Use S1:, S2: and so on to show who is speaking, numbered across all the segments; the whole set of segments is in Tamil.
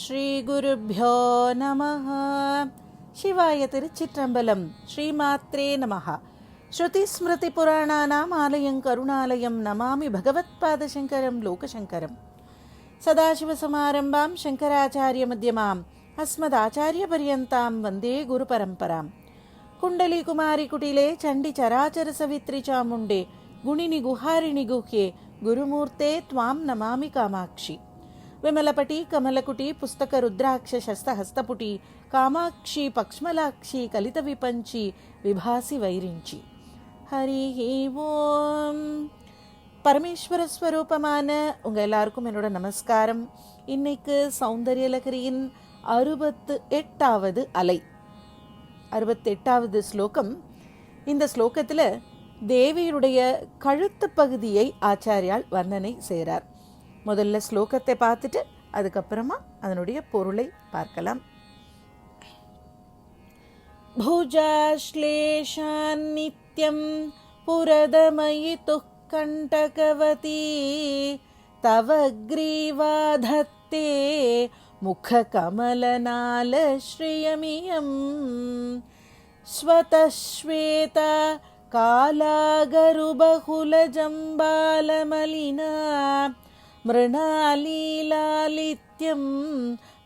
S1: ஸ்ரீகுருப்போ நம சிவாய திருச்சிற்றம்பலம் ஸ்ரீமாத்ரே நமஹா. ஸ்ருதி ஸ்மிருதி புராணானாம் ஆலயம் கருணாலயம் நமாமி பகவத்பாதசங்கரம் லோகசங்கரம். சதாசிவசமாரம்பாம் சங்கராச்சாரிய மத்தியமாம் அஸ்மதாச்சாரியபரியந்தாம் வந்தே குருபரம்பராம் कुण्डलीकुमारिकुटिले चण्डिचराचरसवित्रि चामुण्डे गुणिनि गुहारिणि गुह्ये गुरुमूर्ते त्वां नमामि कामाक्षि ವಿಮಲಪಟಿ ಕಮಲಕುಟಿ ಪುಸ್ತಕ ರುದ್ರಾಕ್ಷ ಶಸ್ತಹಸ್ತಪುಟಿ ಕಾಮಾಕ್ಷಿ ಪಕ್ಷ್ಮಲಾಕ್ಷಿ ಕಲಿತ ವಿಪಂಚಿ ವಿಭಾಸಿ ವೈರಿಂಚಿ. ஹரி ஓம் பரமேஸ்வர ஸ்வரூபமான உங்கள் எல்லாருக்கும் என்னோட நமஸ்காரம் இன்னைக்கு சௌந்தர்யலகரியின் அறுபத்து எட்டாவது அலை அறுபத்தெட்டாவது ஸ்லோகம் இந்த ஸ்லோகத்தில் தேவியுடைய கழுத்து பகுதியை ஆச்சாரியால் வர்ணனை செய்கிறார் முதல்ல ஸ்லோகத்தை பார்த்துட்டு அதுக்கப்புறமா அதனுடைய பொருளை பார்க்கலாம் भुजाश्लेषान्नित्यं पुरदमयितुः कण्टकवती तव ग्रीवा धत्ते मुखकमलनालश्रियमियम् स्वतः श्वेता कालागरुबहुलजम्बालमलिना मृणालीलालित्यं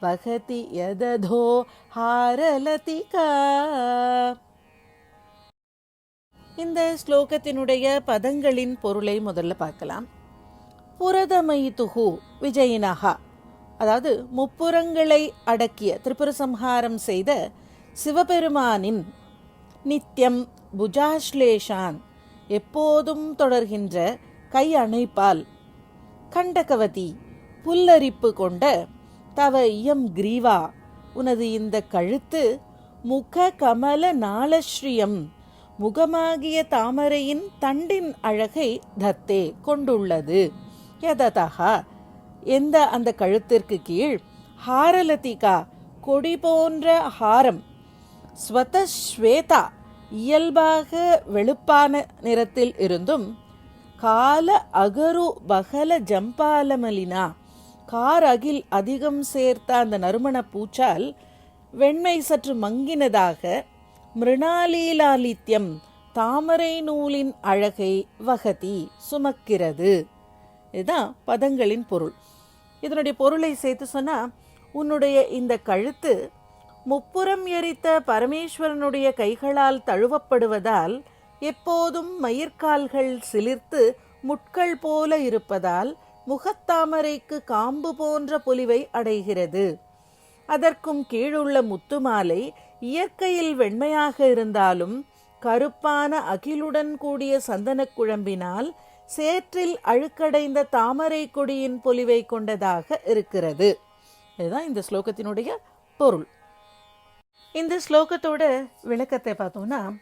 S1: वहति यदधो हारलतिका இந்த ஸ்லோகத்தினுடைய பதங்களின் பொருளை முதல்ல பார்க்கலாம் புரதமயிதுகு விஜயினஹா அதாவது முப்புறங்களை அடக்கிய திரிபுர சம்ஹாரம் செய்த சிவபெருமானின் நித்தியம் புஜாஸ்லேஷான் எப்போதும் தொடர்கின்ற கை அணைப்பால் கண்டகவதி புல்லரிப்பு கொண்ட தவ இயம் கிரீவா உனது இந்த கழுத்து முக கமல நாளஸ்ரீயம் முகமாகிய தாமரையின் தண்டின் அழகை தத்தே கொண்டுள்ளது. யததா எந்த அந்த கழுத்திற்கு கீழ் ஹாரலதிகா கொடி போன்ற ஹாரம் ஸ்வத ஸ்வேதா இயல்பாக வெளுப்பான நிறத்தில் இருந்தும் கால அகரு பகல ஜம்பாலமலினா. கார் அகில் அதிகம் சேர்த்த அந்த நறுமண பூச்சால் வெண்மை சற்று மங்கினதாக மிருணாலீலாலித்யம் தாமரை நூலின் அழகை வகதி சுமக்கிறது. இதுதான் பதங்களின் பொருள். இதனுடைய பொருளை சேர்த்து சொன்னால் உன்னுடைய இந்த கழுத்து முப்புறம் எரித்த பரமேஸ்வரனுடைய கைகளால் தழுவப்படுவதால் எப்போதும் மயிர்கால்கள் சிலிர்த்து முட்கள் போல இருப்பதால் முகத்தாமரைக்கு காம்பு போன்ற பொலிவை அடைகிறது. அதற்கும் கீழுள்ள முத்துமாலை இயற்கையில் வெண்மையாக இருந்தாலும் கருப்பான அகிலுடன் கூடிய சந்தனக் குழம்பினால் சேற்றில் அழுக்கடைந்த தாமரை கொடியின் பொலிவை கொண்டதாக இருக்கிறது. இதுதான் இந்த ஸ்லோகத்தினுடைய பொருள். இந்த ஸ்லோகத்தோட விளக்கத்தை பார்த்தோம்னா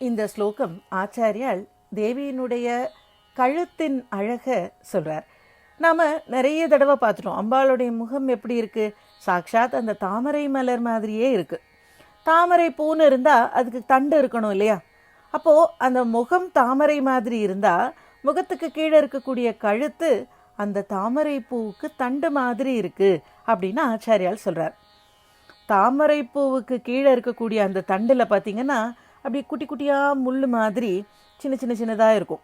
S1: இந்த ஸ்லோகம் ஆச்சாரியால் தேவியினுடைய கழுத்தின் அழக சொல்கிறார் நாம் நிறைய தடவை பார்த்துட்டோம். அம்பாளுடைய முகம் எப்படி இருக்குது சாக்ஷாத் அந்த தாமரை மலர் மாதிரியே இருக்குது தாமரை பூன்னு இருந்தால் அதுக்கு தண்டு இருக்கணும் இல்லையா? அப்போது அந்த முகம் தாமரை மாதிரி இருந்தால் முகத்துக்கு கீழே இருக்கக்கூடிய கழுத்து அந்த தாமரை பூவுக்கு தண்டு மாதிரி இருக்குது அப்படின்னு ஆச்சாரியால் சொல்கிறார் தாமரை பூவுக்கு கீழே இருக்கக்கூடிய அந்த தண்டில் பார்த்தீங்கன்னா அப்படி குட்டி குட்டியாக முள் மாதிரி சின்ன சின்ன சின்னதாக இருக்கும்.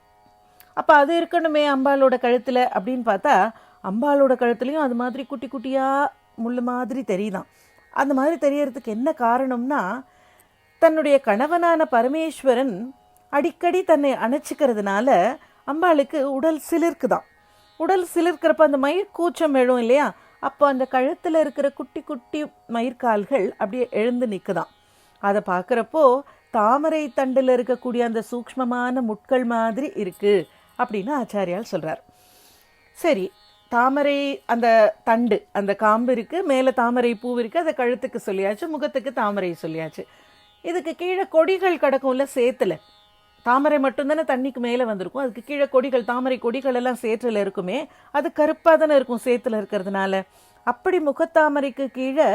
S1: அப்போ அது இருக்கணுமே அம்பாலோட கழுத்தில் அப்படின்னு பார்த்தா அம்பாலோட கழுத்துலையும் அது மாதிரி குட்டி குட்டியாக முள் மாதிரி தெரியுதான். அந்த மாதிரி தெரியறதுக்கு என்ன காரணம்னா தன்னுடைய கணவனான பரமேஸ்வரன் அடிக்கடி தன்னை அணைச்சிக்கிறதுனால அம்பாளுக்கு உடல் சிலிர்க்குதான். உடல் சிலிர்க்கிறப்ப அந்த மயிர் கூச்சம் எழும் இல்லையா? அப்போ அந்த கழுத்தில் இருக்கிற குட்டி குட்டி மயிர்கால்கள் அப்படியே எழுந்து நிற்குதாம் அதை பார்க்குறப்போ தாமரை தண்டில் இருக்கக்கூடிய அந்த சூக்ஷ்மமான முட்கள் மாதிரி இருக்கு அப்படின்னு ஆச்சாரியால் சொல்கிறார் சரி தாமரை அந்த தண்டு அந்த காம்பு இருக்கு மேலே தாமரை பூ இருக்கு அதை கழுத்துக்கு சொல்லியாச்சு முகத்துக்கு தாமரை சொல்லியாச்சு. இதுக்கு கீழே கொடிகள் கிடக்கும்ல சேத்துல. தாமரை மட்டும்தானே தண்ணிக்கு மேலே வந்திருக்கும். அதுக்கு கீழே கொடிகள் தாமரை கொடிகள் எல்லாம் சேற்றில் இருக்குமே அது கருப்பாக தானே இருக்கும் சேத்துல இருக்கிறதுனால. அப்படி முகத்தாமரைக்கு கீழே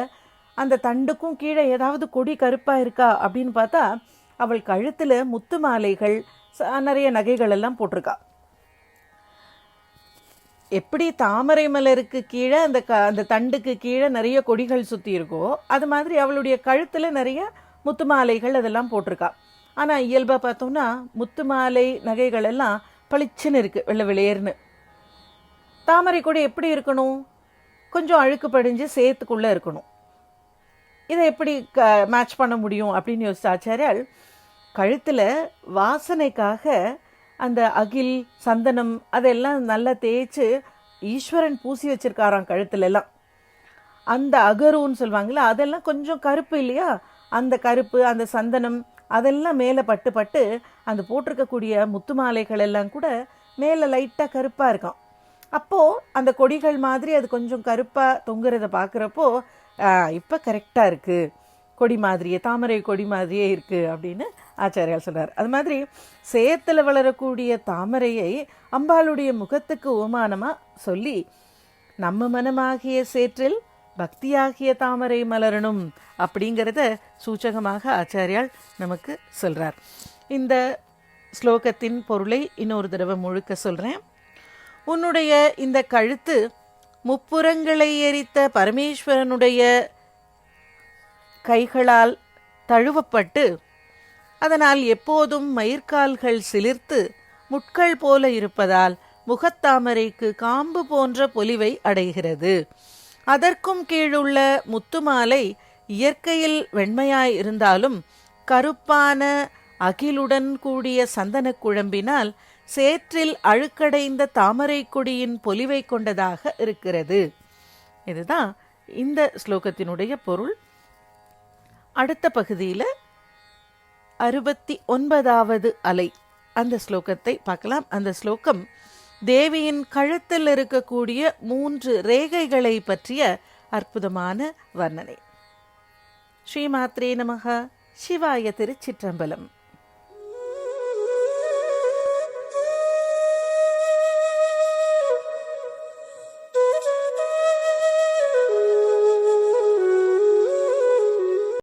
S1: அந்த தண்டுக்கும் கீழே ஏதாவது கொடி கருப்பாக இருக்கா அப்படின்னு பார்த்தா அவள் கழுத்தில் முத்து மாலைகள் ச- நிறைய நகைகள் எல்லாம் போட்டிருக்கா. எப்படி தாமரை மலருக்கு கீழே அந்த க அந்த தண்டுக்கு கீழே நிறைய கொடிகள் சுற்றி இருக்கோ அது மாதிரி அவளுடைய கழுத்தில் நிறைய முத்து மாலைகள் அதெல்லாம் போட்டிருக்கா. ஆனால் இயல்பாக பார்த்தோம்னா முத்து மாலை நகைகள் எல்லாம் பளிச்சுன்னு இருக்குது வெள்ளை வெளியேர்னு தாமரை கொடி எப்படி இருக்கணும்? கொஞ்சம் அழுக்கு படிஞ்சு சேத்துக்குள்ளே இருக்கணும். இதை எப்படி க மேட்ச் பண்ண முடியும் அப்படின்னு யோசிச்ச ஆச்சாரியால் கழுத்தில் வாசனைக்காக அந்த அகில் சந்தனம் அதெல்லாம் நல்லா தேய்ச்சி ஈஸ்வரன் பூசி வச்சிருக்காராம் கழுத்துலலாம் அந்த அகருன்னு சொல்லுவாங்கல்ல அதெல்லாம் கொஞ்சம் கருப்பு இல்லையா? அந்த கருப்பு அந்த சந்தனம் அதெல்லாம் மேலே பட்டு பட்டு அந்த போட்டிருக்கக்கூடிய முத்து மாலைகள் எல்லாம் கூட மேலே லைட்டாக கருப்பாக இருக்கும். அப்போது அந்த கொடிகள் மாதிரி அது கொஞ்சம் கருப்பாக தொங்குறத பார்க்குறப்போ இப்போ கரெக்டாக இருக்குது கொடி மாதிரியே தாமரை கொடி மாதிரியே இருக்குது அப்படின்னு ஆச்சாரியால் சொல்றார். அது மாதிரி சேத்தில் வளரக்கூடிய தாமரையை அம்பாளுடைய முகத்துக்கு உமானமாக சொல்லி நம்ம மனமாகிய சேற்றில் பக்தியாகிய தாமரை மலரணும் அப்படிங்கிறத சூச்சகமாக ஆச்சாரியால் நமக்கு சொல்கிறார் இந்த ஸ்லோகத்தின் பொருளை இன்னொரு தடவை முழுக்க சொல்கிறேன் உன்னுடைய இந்த கழுத்து முப்புறங்களை எரித்த பரமேஸ்வரனுடைய கைகளால் தழுவப்பட்டு அதனால் எப்போதும் மயிர்கால்கள் சிலிர்த்து முட்கள் போல இருப்பதால் முகத்தாமரைக்கு காம்பு போன்ற பொலிவை அடைகிறது. அதற்கும் கீழுள்ள முத்துமாலை இயற்கையில் வெண்மையாய் இருந்தாலும் கருப்பான அகிலுடன் கூடிய சந்தன குழம்பினால் சேற்றில் அழுக்கடைந்த தாமரை கொடியின் பொலிவை கொண்டதாக இருக்கிறது. இதுதான் இந்த ஸ்லோகத்தினுடைய பொருள். அடுத்த பகுதியில் அறுபத்தி ஒன்பதாவது அலை. அந்த ஸ்லோகத்தை பார்க்கலாம். அந்த ஸ்லோகம் தேவியின் கழுத்தில் இருக்கக்கூடிய மூன்று ரேகைகளை பற்றிய அற்புதமான வர்ணனை. ஸ்ரீமாத்ரே நமக சிவாய திருச்சிற்றம்பலம்.